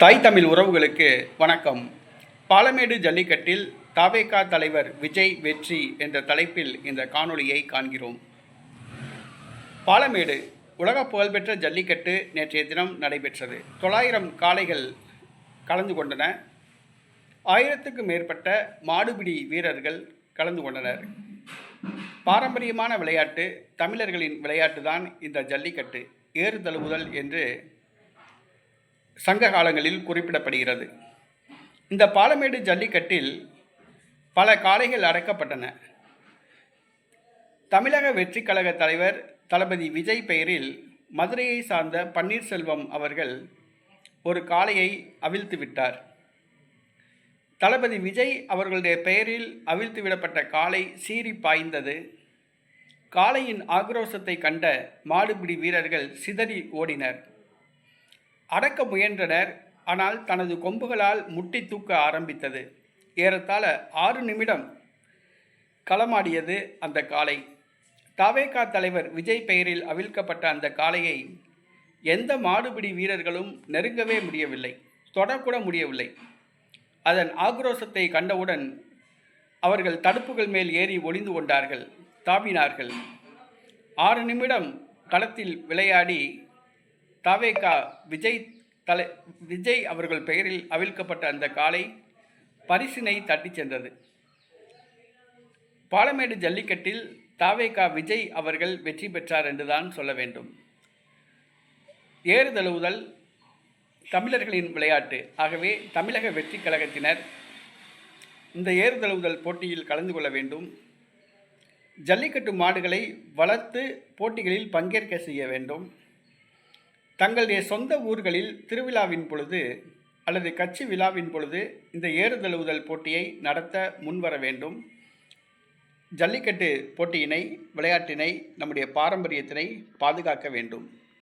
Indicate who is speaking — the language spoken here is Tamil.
Speaker 1: தாய் தமிழ் உறவுகளுக்கு வணக்கம். பாலமேடு ஜல்லிக்கட்டில் தாவேகா தலைவர் விஜய் வெற்றி என்ற தலைப்பில் இந்த காணொளியை காண்கிறோம். பாலமேடு உலக புகழ்பெற்ற ஜல்லிக்கட்டு நேற்றைய தினம் நடைபெற்றது. தொள்ளாயிரம் காளைகள் கலந்து கொண்டன. ஆயிரத்துக்கும் மேற்பட்ட மாடுபிடி வீரர்கள் கலந்து கொண்டனர். பாரம்பரியமான விளையாட்டு தமிழர்களின் விளையாட்டு தான் இந்த ஜல்லிக்கட்டு. ஏறு தழுவுதல் என்று சங்க காலங்களில் குறிப்பிடப்படுகிறது. இந்த பாலமேடு ஜல்லிக்கட்டில் பல காளைகள் அடக்கப்பட்டன. தமிழக வெற்றி கழக தலைவர் தளபதி விஜய் பெயரில் மதுரையை சார்ந்த பன்னீர்செல்வம் அவர்கள் ஒரு காளையை அவிழ்த்து விட்டார். தளபதி விஜய் அவர்களுடைய பெயரில் அவிழ்த்து விடப்பட்ட காளை சீறி பாய்ந்தது. காளையின் ஆக்ரோஷத்தை கண்ட மாடுபிடி வீரர்கள் சிதறி ஓடினர். அடக்க முயன்றனர். ஆனால் தனது கொம்புகளால் முட்டி தூக்க ஆரம்பித்தது. ஏறத்தாழ ஆறு நிமிடம் களமாடியது அந்த காளை. தாவேகா தலைவர் விஜய் பெயரில் அவிழ்க்கப்பட்ட அந்த காளையை எந்த மாடுபிடி வீரர்களும் நெருங்கவே முடியவில்லை. தொடக்கூட முடியவில்லை. அதன் ஆக்ரோஷத்தை கண்டவுடன் அவர்கள் தடுப்புகள் மேல் ஏறி ஒளிந்து கொண்டார்கள் தாவினார்கள். ஆறு நிமிடம் களத்தில் விளையாடி தாவேகா விஜய் தலை விஜய் அவர்கள் பெயரில் அவிழ்க்கப்பட்ட அந்த காளை பரிசினை தட்டிச் சென்றது. பாலமேடு ஜல்லிக்கட்டில் தாவேகா விஜய் அவர்கள் வெற்றி பெற்றார் என்றுதான் சொல்ல வேண்டும். ஏறுதழுவுதல் தமிழர்களின் விளையாட்டு. ஆகவே தமிழக வெற்றி கழகத்தினர் இந்த ஏறுதழுவுதல் போட்டியில் கலந்து கொள்ள வேண்டும். ஜல்லிக்கட்டு மாடுகளை வளர்த்து போட்டிகளில் பங்கேற்க செய்ய வேண்டும். தங்களுடைய சொந்த ஊர்களில் திருவிழாவின் பொழுது அல்லது கட்சி விழாவின் பொழுது இந்த ஏறுதழுவுதல் போட்டியை நடத்த முன்வர வேண்டும். ஜல்லிக்கட்டு போட்டியினை விளையாட்டினை நம்முடைய பாரம்பரியத்தினை பாதுகாக்க வேண்டும்.